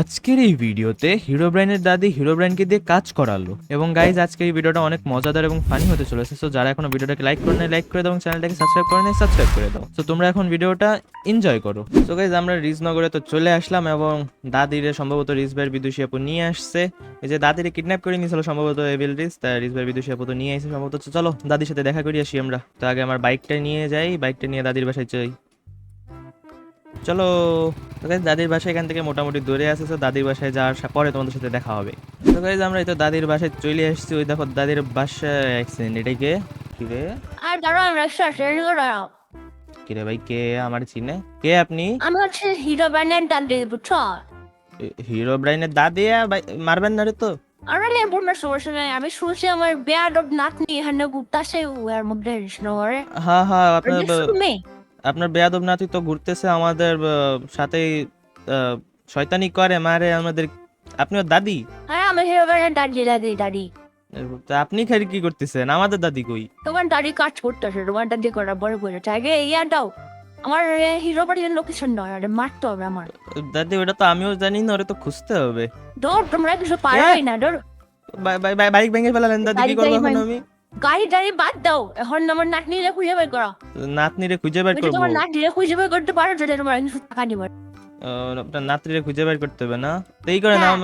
আজকের এই ভিডিওতে হিরো ব্রাইনের দাদি হিরো ব্রাইনকে দিয়ে কাজ করালো। এবং গাইজ আজকের এই ভিডিওটা অনেক মজাদার এবং ফানি হতে চলেছে। সো যারা এখনও ভিডিওটাকে লাইক করে নেয় লাইক করে দাও এবং চ্যানেলটাকে সাবস্ক্রাইব করে নেয় সাবস্ক্রাইব করে দাও। তো তোমরা এখন ভিডিওটা এনজয় করো। সো গাইজ আমরা রিজনগরে তো চলে আসলাম এবং দাদিরে সম্ভবত রিজবের বিদুষী আপু নিয়ে আসছে। এই যে দাদিরে কিডন্যাপ করে নিয়েছিল সম্ভবত এভিল রিস তা রিজবের বিদুষী আপু তো নিয়ে আসছে সম্ভবত। চলো, দাদির সাথে দেখা করি, আসি আমরা। তো আগে আমার বাইকটা নিয়ে যাই। বাইকটা নিয়ে দাদির বাসায় যাই চলো তো guys, দাদির বাসায় এখান থেকে মোটামুটি দূরে আছে তো দাদির বাসায় যাওয়ার পরে তোমাদের সাথে দেখা হবে। তো গাইজ আমরা এই তো দাদির বাসায় চলে এসেছি ওই দেখো দাদির বাসায় অ্যাক্সিডেন্ট এটাই কে? কি রে? আর দাঁড়াও আমরা একসাথে দাঁড়াও। কি রে ভাই কে আমার চিনে? কে আপনি? আমি হচ্ছে হিরো ব্যান্ডের দাদি বুঝছ? হিরো ব্রাইনের দাদি ভাই, মারবেন না রে তো। আরে না সমস্যা নাই। আমি শুনছি আমার বেয়ার নাতনি এখানে ঘুরতেছে ওর মধ্যে হ্যাঁ হ্যাঁ আপনার আপনার বেয়াদব নাতি তো ঘুরতেছে আমাদের সাথেই শয়তানি করে মারে আমাদের। আপনি দাদি? হ্যাঁ আমি দাদি দাদি দাদি। তা আপনি খালি কি করতেছেন? আমাদের দাদি কই? তোমার দাদি কাজ করতেছে তোমার দাদি করা বড় বড় আগে ইয়া দাও আমার হিরো বাড়ির লোকেশন নয় আরে মারতে হবে আমার। দাদি ওটা তো আমিও জানি না ওটা তো খুঁজতে হবে। দৌড় তোমরা কিছু পারোই না দৌড় বাই- বাই- বাই- বাইক ভেঙে ফেলালেন দাদি কি করব আমি? গাড়ি টাড়ি বাদ দাও। এখন আমার নাতনিরে খুঁজে বের করো নাতনিরে খুঁজে বের করব তোমার নাতনিরে খুঁজে বের করতে পারো যদি তোমার টাকা আহ, আপনার নাতনিরে খুঁজে বের করতে হবে না তো এই করেন হ্যাঁ।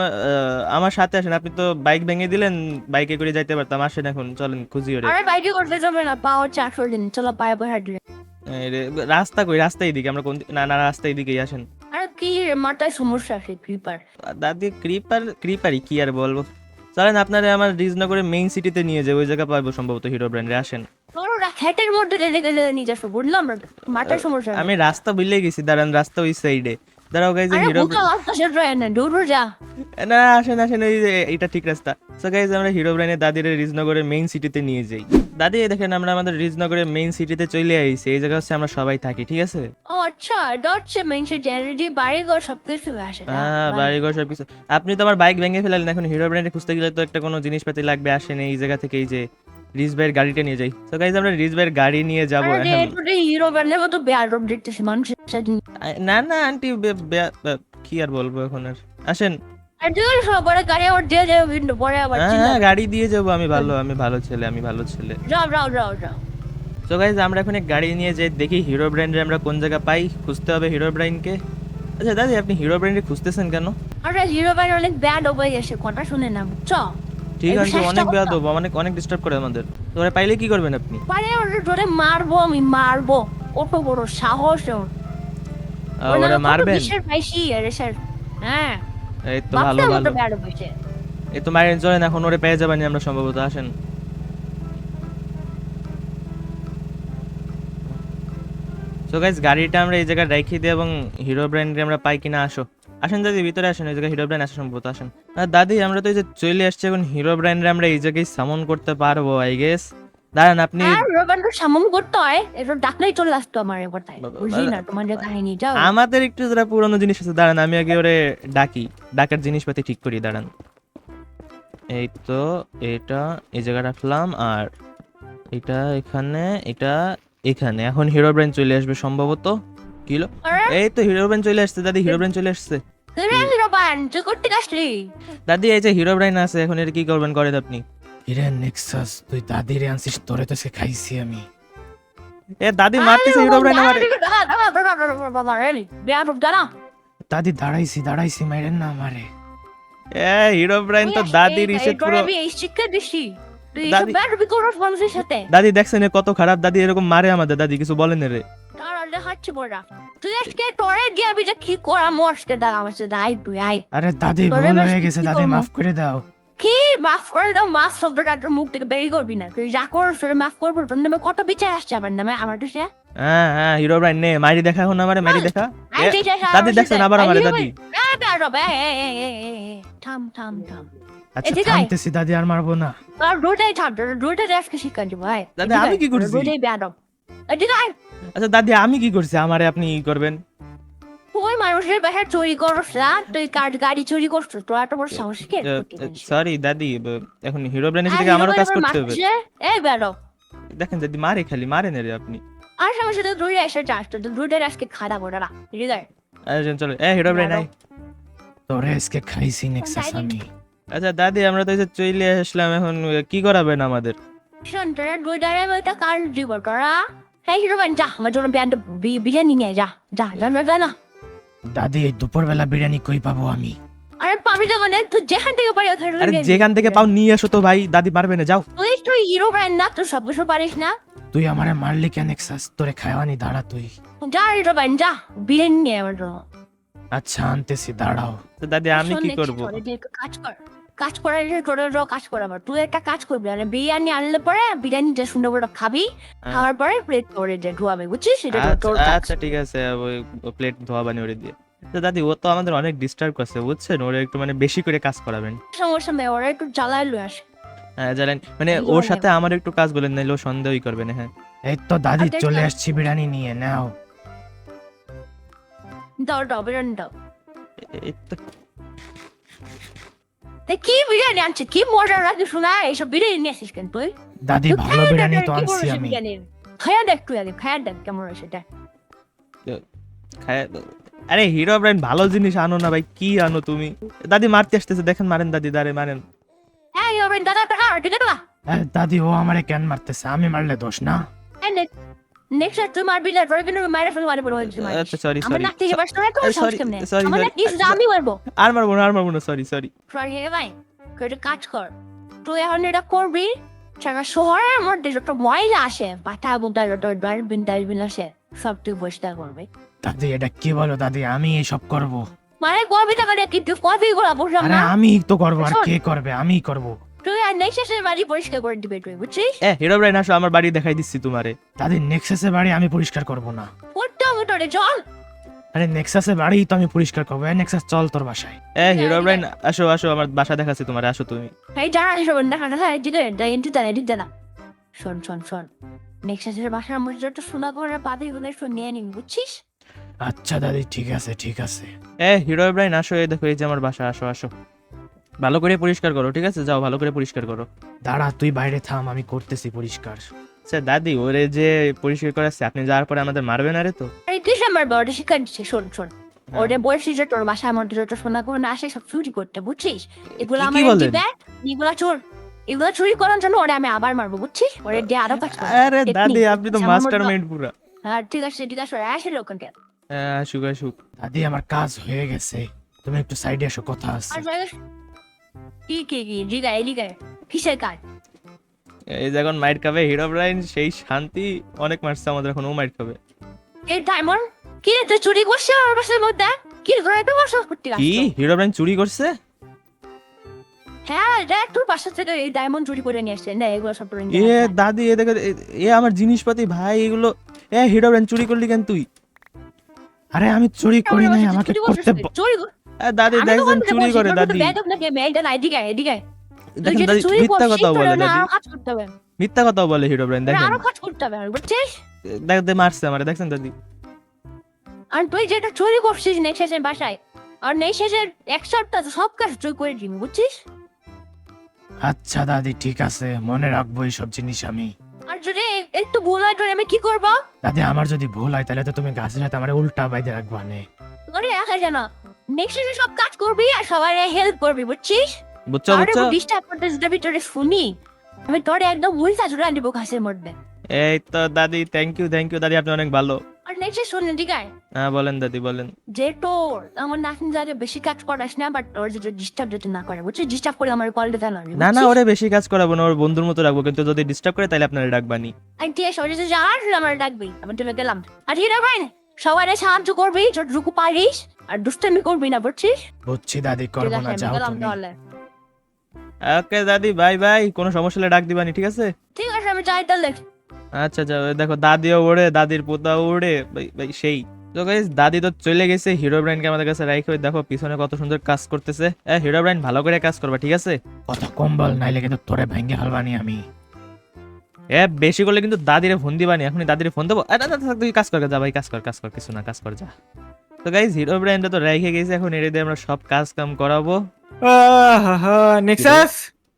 আমার সাথে আসেন আপনি তো বাইক ভেঙে দিলেন বাইকে করে যাইতে পারতাম আসেন এখন চলেন খুঁজি ওরে আরে বাইরে করতে যাবে না পাও চারশো দিন চলো পায়ে পায়ে হাঁটলে এই রে, রাস্তা কই রাস্তা এইদিকে আমরা কোন না না রাস্তা এইদিকেই আসেন আরে কি মাথায় সমস্যা আছে ক্রিপার দাদি ক্রিপার ক্রিপারই কি আর বলব? চলেন আপনারা আমার রিজনগরের মেইন সিটিতে নিয়ে যাই ওই জায়গা পাবো সম্ভবত হিরো ব্র্যান্ডে আসেন। মধ্যে নিয়ে যাব বুঝলাম সমস্যা আমি রাস্তা বুঝলে গেছি দাঁড়ান রাস্তা ওই সাইডে দাঁড়াও গাইজ হিরো না আসেন আসেন এই যে এটা ঠিক রাস্তা। সো গাইজ আমরা হিরো দাদির রিজনগরের মেইন সিটিতে নিয়ে যাই। দাদি দেখেন আমরা আমাদের রিজনগরের মেইন সিটিতে চলে আইছি। এই জায়গা হচ্ছে আমরা সবাই থাকি ঠিক আছে? ও আচ্ছা এটা হচ্ছে মেনশন জেনারেটি বাড়ি ঘর সব আসে হ্যাঁ বাড়িঘর সব কিছু আপনি তো আমার বাইক ভেঙে ফেলালেন এখন হিরো ব্র্যান্ডে খুঁজতে গেলে তো একটা কোনো জিনিসপাতি লাগবে আসেন এই জায়গা থেকে এই যে রিজ ভাইয়ের গাড়িটা নিয়ে যাই। তো গাইজ আমরা রিজ ভাইয়ের গাড়ি নিয়ে যাব এখন হিরো বানলে তো বেয়ার রোড দেখতেছি মানুষের সাথে। না না আন্টি কি আর বলব এখন আর। আসেন। গাড়ি আবার দিয়ে যাবে কিন্তু পরে আবার হ্যাঁ হ্যাঁ গাড়ি দিয়ে যাব আমি ভালো আমি ভালো ছেলে আমি ভালো ছেলে। যাও যাও যাও যাও। তো গাইজ আমরা এখন গাড়ি নিয়ে যাই দেখি হিরো ব্র্যান্ডে আমরা কোন জায়গা পাই খুঁজতে হবে হিরো ব্র্যান্ডকে আচ্ছা দাদি আপনি হিরো ব্র্যান্ডে খুঁজতেছেন কেন? আরে হিরো ব্র্যান্ড অনেক ব্যাড হয়ে গেছে কথা শুনে না চ। ঠিক আছে অনেক অনেক অনেক ডিস্টার্ব করে আমাদের। তোরা পাইলে কি করবেন আপনি? পারে ওরে ধরে মারবো আমি মারবো। কত বড় সাহস ওর। মারবেন? বিশের পাইছি আরে স্যার। হ্যাঁ। এই তো ভালো ভালো। এই তো মারেন চলেন এখন ওরে পেয়ে যাবেন আমরা সম্ভবত আসেন। সো গাইস গাড়িটা আমরা এই জায়গায় রেখে দিই এবং হিরো ব্র্যান্ডে আমরা পাই কিনা আসো। আসেন দাদি ভিতরে আসেন ওই জায়গায় হিরো ব্র্যান্ড আসে সম্ভবত আসেন। আর দাদি আমরা তো এই যে চলে আসছি এখন হিরো ব্র্যান্ডে আমরা এই জায়গায় সামন করতে পারব আই গেস দাঁড়ান আপনি তো সামন করতে হয় এটা ডাকলেই চলে আসতো আমার এবার তাই। বুঝলি না বাবা। তোমাদের কাহিনী যাও। আমাদের একটু যারা পুরনো জিনিস আছে দাঁড়ান আমি আগে ওরে ডাকি। ডাকার জিনিসপাতি ঠিক করি দাঁড়ান। এই তো এটা এই জায়গা রাখলাম আর এটা এখানে এটা এখানে। এখন হিরো ব্র্যান্ড চলে আসবে সম্ভবত। এই তো হিরো ব্রেন চলে আসছে দাদি হিরো ব্রেন চলে আসছে। রে রোবান তুই করতে আসলি? দাদি এই যে হিরো ব্রেন আছে এখন এটা কি করবেন করেন আপনি? নেক্সাস তুই দাদিরে আনছিস তোরে তো সে খাইছি আমি। এ দাদি মারতেছে হিরো ব্রেন আমারে। দাদি দাঁড়াইছি দাঁড়াইছি মাইরেন না আমারে। এ হিরো ব্রেন তো দাদির ইসে পুরো এই শিক্ষা দিছি। দাদি দেখছেন কত খারাপ? দাদি এরকম মারে আমাদের দাদি কিছু বলেন রে তারা দেখাচ্ছি বড়া তুই আজকে তোরে আমি যে কি করা মরতে দাঁড়া আমার সাথে আই তুই আই আরে দাদি ভুল হয়ে গেছে দাদি মাফ করে দাও। কি? মাফ করে দাও মাফ শব্দটা তোর মুখ থেকে বেরিয়ে করবি না। তুই যা তোরে মাফ করব তোর নামে কত বিচার আসছে আমার নামে আমার তো সে হ্যাঁ হ্যাঁ হিরো ব্রেন নে মারি দেখা এখন আমারে মারি দেখা। দাদি দেখছেন আবার আমারে দাদি? থাম থাম থাম। আচ্ছা থামতেছি দাদি আর মারবো না। তোর রোডাই থাম তোর আজকে শিক্ষা ভাই দাদি, আমি কি করছি? আচ্ছা দাদি আমি কি করছি? আমারে আপনি ই করবেন। তুই মানুষের চুরি করস না তুই কার গাড়ি চুরি করছ তোর এত বড় সাহস কে? সরি দাদি এখন হিরো আমারও কাজ করতে হবে। এই বেয়াদব দেখেন দাদি মারে খালি রে আপনি। আর এসে যাস তো আজকে ওটা না হৃদয় আচ্ছা চলো এ হিরো ব্রেন আই তোরে আজকে খাইছি নেক্সাস দাদি। আমি আচ্ছা দাদি আমরা তো এই যে চলে আসলাম এখন কি করাবেন আমাদের? শোন তোরা দুই দাঁড়ায় একটা কার দিব তোরা? এই যা আমার জন্য ব্যান্ড বিরিয়ানি নিয়ে যা যা যা না দাদি দুপুরবেলা বিরিয়ানি কই পাবো আমি আরে পাবি তো মানে তুই যেখান থেকে পারি ওখানে আরে যেখান থেকে পাও নিয়ে এসো তো ভাই দাদি পারবে না যাও তুই তুই হিরো ব্র্যান্ড না তুই সব কিছু পারিস না তুই আমারে মারলি কেন নেক্সাস তোরে খাওয়ানি দাঁড়া তুই যা ব্র্যান্ড যা বিরিয়ানি নিয়ে আমার জন্য আচ্ছা আনতেছি দাঁড়াও তো দাদি আমি কি করব কাজ কর কাজ করার রো কাজ কর আবার। তুই একটা কাজ করবি মানে বিরিয়ানি আনলে পরে বিরিয়ানি যে সুন্দর করে খাবি খাওয়ার পরে প্লেট করে যে ধোয়াবে বুঝছিস? সেটা তোর- আচ্ছা আচ্ছা, ঠিক আছে ওই প্লেট ধোয়া বানি ওরে দিয়ে। তো দাদি ও তো আমাদের অনেক ডিস্টার্ব করছে বুঝছেন? ওরে একটু মানে বেশি করে কাজ করাবেন। সমস্যা নেই ওরা একটু জ্বালায় লুই আসে। হ্যাঁ জানেন মানে ওর সাথে আমার একটু কাজ বলেন নাইলে ও সন্দেহই করবে না হ্যাঁ। এই তো দাদি আচ্ছা, চলে আচ্ছা। আসছি বিরিয়ানি নিয়ে নাও। দাও দাও বিরিয়ানি দাও এই তো তা কি বিরিয়ানি আনছে? কি মজার রাখি শোনা এইসব বিরিয়ানি নিয়ে আসিস কেন তুই? দাদি ভালো বিরিয়ানি আর তো কি আনছি বলছিস আমি। বিরিয়ানির? খায়া দেখ তুই আগে খায়া দেখ কেমন হয়েছে দেখ খায়- আরে হিরো ব্র্যান্ড ভালো জিনিস আনো না ভাই কি আনো তুমি? দাদি মারতে আসতেছে দেখেন মারেন দাদি দাঁড়ে মারেন। হবে, দাদা টাকা দাদি। ও আমারে কেন মারতেছে? আমি মারলে দোষ না। নেক্সট না আচ্ছা সরি আমার সরি নাক থেকে বাস তোরা সাহস আমার নাক দিয়ে আমি মারবো আর মারবো না আর মারবো না সরি সরি সরি হে ভাই কাজ কর তুই এখন এটা করবি সারা শহরের মধ্যে যত ময়লা আসে বাটা বুটা যত ডাস্টবিন ডাস্টবিন আসে সব তুই পরিষ্কার করবি দাদি এটা কি বলো? দাদি আমি এসব করব। মানে করবি দিয়ে কিন্তু কফি গুলা বুঝলাম না? আমি তো করব। আর কে করবে? আমি করব। আর নেক্সটের বাড়ি পরিষ্কার করে দিবি তুই বুঝছিস? এ হিরো আসো আমার বাড়ি দেখাই দিচ্ছি তোমারে। দাদি নেক্সাসে বাড়ি আমি পরিষ্কার করব না। করতে হবে তোরে চল। আরে নেক্সাসে বাড়ি তো আমি পরিষ্কার করব এ নেক্সাস চল তোর বাসায়। এ হিরো আসো আসো আমার বাসা দেখাচ্ছি তোমারে আসো তুমি। এই দেখা দেখা এদিকে না এদিকে না। শোন শোন শোন নেক্সটের বাসার মধ্যে যত সোনা করে পাতি গুলো একটু নিয়ে নিবি বুঝছিস? আচ্ছা দাদি ঠিক আছে ঠিক আছে। এ হিরো আসো এই দেখো এই যে আমার বাসা আসো আসো। ভালো করে পরিষ্কার করো ঠিক আছে? যাও ভালো করে পরিষ্কার করো। দাঁড়া তুই বাইরে থাম আমি করতেছি পরিষ্কার। আচ্ছা দাদি ওরে যে পরিষ্কার করাচ্ছে আপনি যাওয়ার পরে আমাদের মারবেন আরে তো? এই তুই আমার বড়টা শিক্ষা দিচ্ছে শোন শোন। হ্যাঁ। ওরে বলছিস যে তোর বাসার মধ্যে যত সোনা করে না আসে সব চুরি করতে বুঝছিস? এগুলো আমার? দিবে এগুলা চোর। এগুলো চুরি করার জন্য ওরে আমি আবার মারবো বুঝছিস? ওরে দিয়ে আরও কাজ আরে দাদি আপনি তো আমার মাস্টার মতো- মাইন্ড পুরা। হ্যাঁ ঠিক আছে ঠিক আছে আসে লোক হ্যাঁ, আসুক আসুক। দাদি আমার কাজ হয়ে গেছে। তুমি একটু সাইডে এসো কথা আছে। আর জায়গা কি কি কি জিগা কিসের কাজ? এই যখন মাইট খাবে হিরো ব্র্যান্ড সেই শান্তি অনেক মারছে আমাদের এখন ও মাইট খাবে। এই ডায়মন্ড কি রে তুই চুরি করছিস আমার বাসার মধ্যে? কি রে এত বছর করতে কি? হিরো ব্র্যান্ড চুরি করছে? হ্যাঁ দেখ তোর বাসা থেকে এই ডায়মন্ড চুরি করে নিয়ে আসছে। না এগুলো সব তোর এ দাদি এ দেখো এ- আমার জিনিসপাতি ভাই এগুলো এ হিরো চুরি করলি কেন তুই? আরে আমি চুরি করি নাই আমাকে চুরি করতে চুরি দাদি দেখছেন চুরি করে দাদি দেখেন মিথ্যা কথা বলে দাদি আরও। মিথ্যা কথা বলে হিরো তোর দেখেন আরও কাজ করতে হবে, বুঝছিস? দেখ দে মারছে আমারে দেখছেন দাদি আর তুই যেটা চুরি করছিস শেষের বাসায়, আর শেষের এক সপ্তাহ সব কাজ তুই করে দিবি, বুঝছিস? আচ্ছা দাদি ঠিক আছে মনে রাখব এইসব জিনিস আমি আর যদি একটু ভুল হয় আমি কি করব? দাদি আমার যদি ভুল হয় তাহলে তো তুমি গাছের হাতে আমার উল্টা বাইদে রাখবা নে একা জানো। Next শেষে সব কাজ করবি আর সবাই হেল্প করবি বুঝছিস? বুঝছ আরে বুঝছ? ডিস্টার্ব করতে যদি ভিতরে শুনি। আমি তোরে একদম উল্টা জুড়ে আনব ঘাসের মধ্যে। এই তো দাদি থ্যাংক ইউ থ্যাংক ইউ দাদি আপনি অনেক ভালো। আর নেক্সট শুনলেন ঠিক আছে? হ্যাঁ বলেন দাদি বলেন। যে তোর আমার নাতনি যাতে বেশি কাজ করাস না বাট ওর যদি ডিস্টার্ব যাতে না করে বুঝছিস? ডিস্টার্ব করে আমার কল দিতে না না না ওরে বেশি কাজ করাবো না ওর বন্ধুর মতো রাখব কিন্তু যদি ডিস্টার্ব করে তাহলে আপনারা ডাকবানি। আমি ঠিক আছে ওর যদি যাওয়ার আমার ডাকবি। আমি তুমি গেলাম। আর আছে ভাই সবাই সাহায্য করবি যতটুকু পারিস। আর দুষ্টামি করবি না বুঝছিস? বুঝছি দাদি করব না যাও তুমি। ওকে দাদি বাই বাই। কোনো সমস্যা হলে ডাক দিবানি ঠিক আছে? ঠিক আছে আমি যাই তাহলে। আচ্ছা আচ্ছা দেখো দাদিও ওড়ে দাদির পোতাও ওড়ে ভাই ভাই সেই। তো গাইস দাদি তো চলে গেছে হিরো ব্র্যান্ডকে আমাদের কাছে রাইখে। ওই দেখো পিছনে কত সুন্দর কাজ করতেছে। এ হিরো ব্র্যান্ড ভালো করে কাজ করবা ঠিক আছে? কত কম্বল নাইলে কিন্তু তোরে ভেঙ্গে হালবানি আমি। এ বেশি করলে কিন্তু দাদিরে ফোন দিবানি এখনই দাদিরে ফোন দেবো। আরে, না, না, না, তুই কাজ কর যা ভাই কাজ কর কাজ কর কিছু না কাজ কর যা। তো গাইস হিরো ব্র্যান্ডে তো রেখে গেছে এখন এর দিয়ে আমরা সব কাজ কাম করাবো নেক্সাস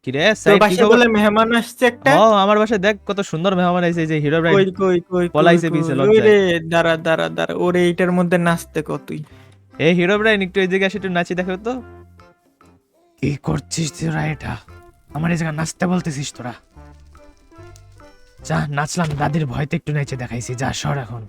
কি রে সাইড কি বলে মেহমান আসছে একটা? ও আমার বাসায় দেখ কত সুন্দর মেহমান আইছে এই যে হিরো ব্র্যান্ড কই কই কই পলাইছে পিছে কই? লজ্জায়। ওরে দাঁড়া দাঁড়া দাঁড়া ওরে এইটার মধ্যে নাচতে কত তুই? এই হিরো ব্রাইন একটু এদিকে আসে একটু নাচি দেখো তো। কি করছিস তোরা এটা? আমার এই জায়গায় নাচতে বলতেছিস তোরা? যা নাচলাম দাদির ভয়তে একটু নেচে দেখাইছি যা সর এখন।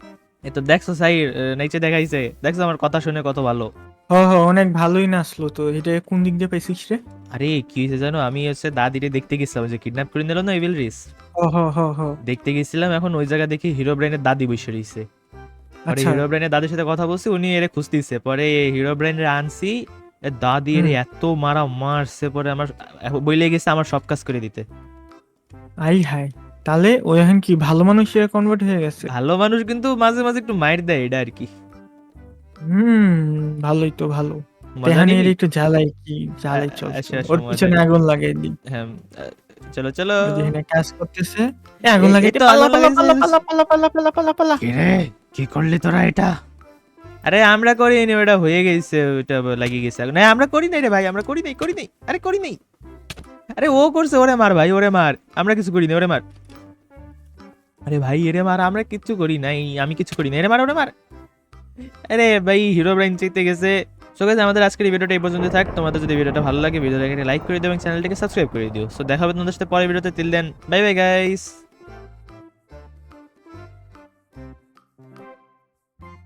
তো দেখছ সাই নাইচে দেখাইছে। দেখছ আমার কথা শুনে কত ভালো? হ হ অনেক ভালোই নাচলো তো। এটা কোন দিক দিয়ে পেয়েছিস রে? আরে কি হয়েছে জানো? আমি হচ্ছে দাদিরে দেখতে গেছিলাম যে কিডন্যাপ করে নিল না ইভিল রিস দেখতে গেছিলাম এখন ওই জায়গা দেখি হিরো ব্রাইনের দাদি বসে রইছে পরে আচ্ছা। হিরো ব্রাইনের দাদির সাথে কথা বলছি উনি এর খুঁজতেছে। পরে হিরো ব্রাইনের আনছি দাদি এর এত মারা মারছে পরে আমার বইলে গেছে আমার সব কাজ করে দিতে। আই হাই তাহলে ও এখন কি ভালো মানুষে কনভার্ট হয়ে গেছে? ভালো মানুষ কিন্তু মাঝে মাঝে একটু মাইর দেয় এটা আর কি। হুম ভালোই তো ভালো। মজা তেহানি নিবি? একটু জ্বালাই কি জ্বালাই চল আচ্ছা, আচ্ছা, ওর পিছনে আগুন লাগাই দি হ্যাঁ চলো চলো। যেখানে কাজ করতেছে। এ, আগুন লাগাই তো লাগাইছে। পালা পালা পালা পালা পালা পালা কি রে? কি করলি তোরা এটা? আরে আমরা করি নি ওটা হয়ে গেছে ওটা লাগিয়ে গেছে না আমরা করি নাই রে ভাই আমরা করি নাই করি নাই। আরে করি নাই। আরে ও করছে ওরে মার ভাই ওরে মার। আমরা কিছু করি নাই ওরে মার। আরে ভাই, এরে মার, আমরা কিচ্ছু করি নাই, আমি কিছু করি না এরে মার, ওরে মার। আরে ভাই হিরো ব্রাইন চাইতে গেছে। সো গাইস আমাদের আজকের ভিডিওটা এই পর্যন্ত থাক। তোমাদের যদি ভিডিওটা ভালো লাগে, ভিডিওটাকে লাইক করে দিও এবং চ্যানেলটাকে সাবস্ক্রাইব করে দিও। সো দেখা হবে তোমাদের সাথে পরের ভিডিওতে। তিল দেন বাই বাই গাইস